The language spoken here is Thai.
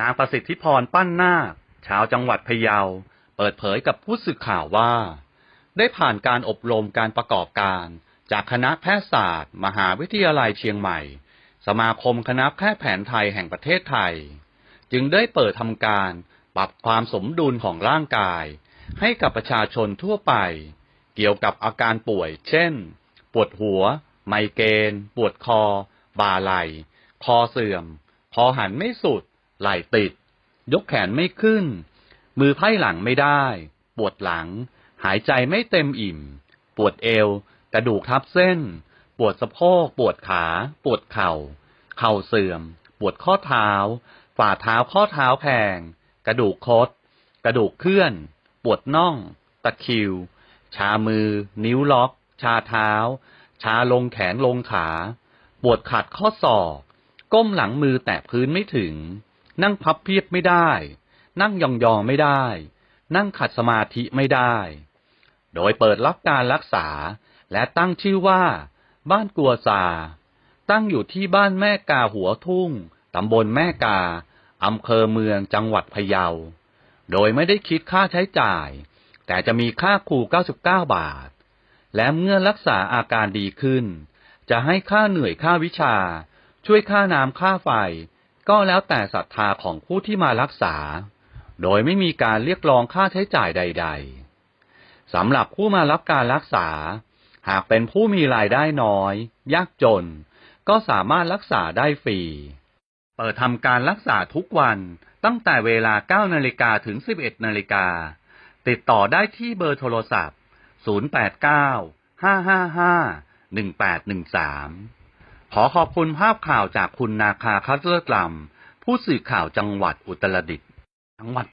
นางประสิทธิพรปั้นนาคชาวจังหวัดพะเยา เปิดเผยกับผู้สื่อข่าวว่า ได้ผ่านการอบรมการประกอบการ จากคณะแพทยศาสตร์ มหาวิทยาลัยเชียงใหม่ สมาคมคณะแพทย์แผนไทยแห่งประเทศไทย จึงได้เปิดทำการปรับความสมดุลของร่างกาย ให้กับประชาชนทั่วไป เกี่ยวกับอาการป่วย เช่น ปวดหัว ไมเกรนปวดคอ บ่าไหล่ คอเสื่อม คอหันไม่สุด ไหล่ติด ยกแขนไม่ขึ้น มือไพ่หลังไม่ได้ ปวดหลัง หายใจไม่เต็มอิ่ม ปวดเอว กระดูกทับเส้น ปวดสะโพก ปวดขา ปวดเข่า เข่าเสื่อม ปวดข้อเท้า ฝ่าเท้าข้อเท้าแพง กระดูกคด กระดูกเคลื่อน ปวดน่อง ตะคิว ชามือ นิ้วล็อก ชาเท้า ชาลงแขนลงขา ปวดขัดข้อศอกก้มหลังมือแตะพื้นไม่ถึง นั่งพับเพียบไม่ได้ นั่งยองๆไม่ได้ นั่งขัดสมาธิไม่ได้ โดยเปิดรับการรักษาและตั้งชื่อว่า บ้านกัวซา ตั้งอยู่ที่บ้านแม่กาหัวทุ่ง ตำบลแม่กา อำเภอเมืองจังหวัดพะเยา โดยไม่ได้คิดค่าใช้จ่าย แต่จะมีค่าครู 99 บาท และเมื่อรักษาอาการดีขึ้น จะให้ค่าเหนื่อยค่าวิชา ช่วยค่าน้ำค่าไฟ ก็แล้วแต่ศรัทธาของผู้ที่มารักษา โดยไม่มีการเรียกร้องค่าใช้จ่ายใด ๆสำหรับผู้มารับการรักษา หากเป็นผู้มีรายได้น้อย ยากจน ก็สามารถรักษาได้ฟรี เปิดทำการรักษาทุกวันตั้งแต่เวลา 9 นาฬิกาถึง 11 นาฬิกา ติดต่อได้ที่เบอร์โทรศัพท์ 089 555 1813 ขอขอบคุณภาพข่าวจากคุณนาคาคัตเลอร์กลัม ผู้สื่อข่าวจังหวัดอุตรดิตถ์จังหวัด